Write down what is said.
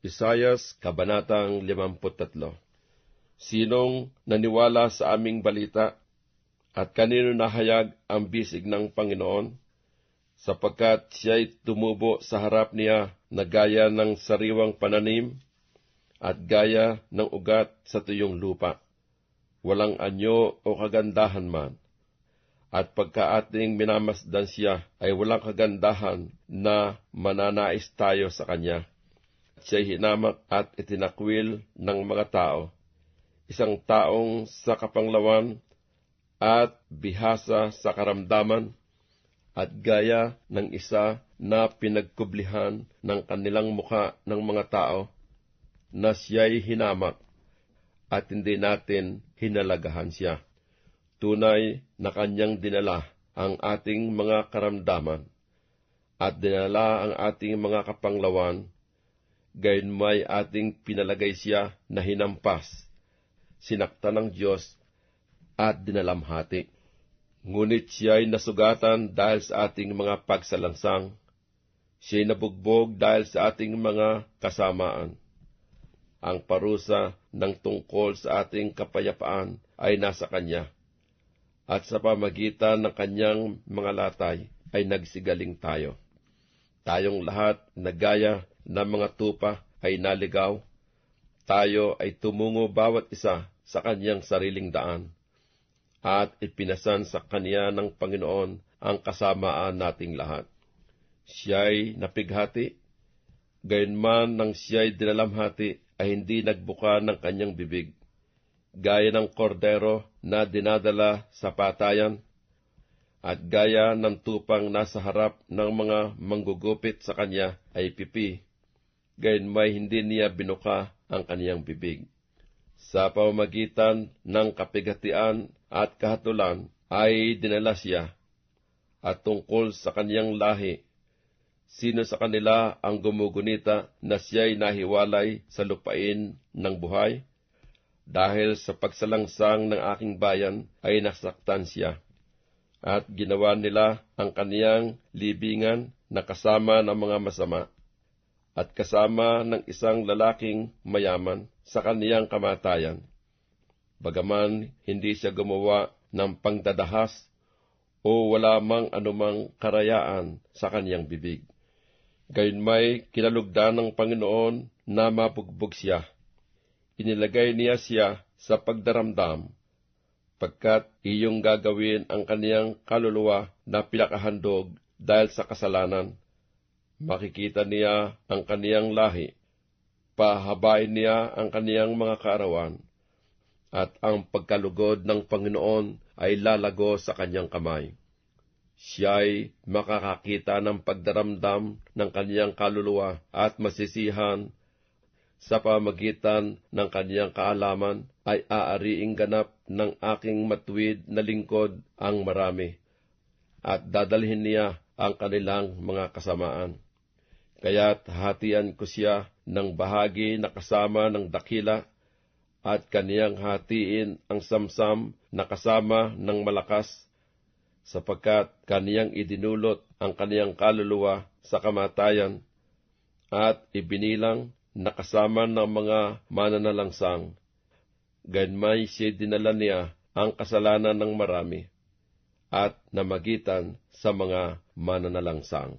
Isayas, Kabanatang 53 Sinong naniwala sa aming balita at kanino nahayag ang bisig ng Panginoon? Sapagkat siya'y tumubo sa harap niya na gaya ng sariwang pananim at gaya ng ugat sa tuyong lupa. Walang anyo o kagandahan man. At pagka ating minamasdan siya ay walang kagandahan na mananais tayo sa kanya. Siya'y hinamak at itinakwil ng mga tao isang taong sa kapanglawan at bihasa sa karamdaman at gaya ng isa na pinagkublihan ng kanilang muka ng mga tao na siya'y hinamak at hindi natin hinalagahan siya. Tunay na kanyang dinala ang ating mga karamdaman at dinala ang ating mga kapanglawan, gayon may ating pinalagay siya na hinampas sinakta ng Diyos at dinalamhati. Ngunit siya'y nasugatan dahil sa ating mga pagsalangsang. Siya'y nabugbog dahil sa ating mga kasamaan. Ang parusa ng tungkol sa ating kapayapaan ay nasa Kanya, at sa pamagitan ng Kanyang mga latay ay nagsigaling tayo. Tayong lahat na gaya ng mga tupa ay naligaw tayo ay tumungo bawat isa sa kanyang sariling daan, at ipinasan sa kanya ng Panginoon ang kasamaan nating lahat. Siya'y napighati, gayon man nang siya'y dinalamhati ay hindi nagbuka ng kanyang bibig, gaya ng kordero na dinadala sa patayan, at gaya ng tupang nasa harap ng mga manggugupit sa kanya ay pipi, gayon may hindi niya binuka ang kaniyang bibig. Sa pamamagitan ng kapigatian at kahatulan ay dinala siya, at tungkol sa kaniyang lahi, sino sa kanila ang gumugunita na siya'y nahiwalay sa lupain ng buhay? Dahil sa pagsalangsang ng aking bayan ay nasaktan siya, at ginawa nila ang kaniyang libingan na kasama ng mga masama at kasama ng isang lalaking mayaman sa kaniyang kamatayan. Bagaman hindi siya gumawa ng pangdadahas o wala mang anumang karayaan sa kaniyang bibig. Gayon may kinalugdan ng Panginoon na mabugbog siya. Inilagay niya siya sa pagdaramdam, pagkat iyong gagawin ang kaniyang kaluluwa na pinakahandog dahil sa kasalanan makikita niya ang kaniyang lahi, pahabain niya ang kaniyang mga kaarawan, at ang pagkalugod ng Panginoon ay lalago sa kanyang kamay. Siya'y makakakita ng pagdaramdam ng kaniyang kaluluwa at masisihan sa pamagitan ng kaniyang kaalaman ay aariing ganap ng aking matuwid na lingkod ang marami, at dadalhin niya ang kanilang mga kasamaan. Kaya't hatian ko siya ng bahagi na kasama ng dakila at kaniyang hatiin ang samsam na kasama ng malakas sapagkat kaniyang idinulot ang kaniyang kaluluwa sa kamatayan at ibinilang na kasama ng mga mananalangsang. Ganmay siya dinala niya ang kasalanan ng marami at namagitan sa mga mananalangsang.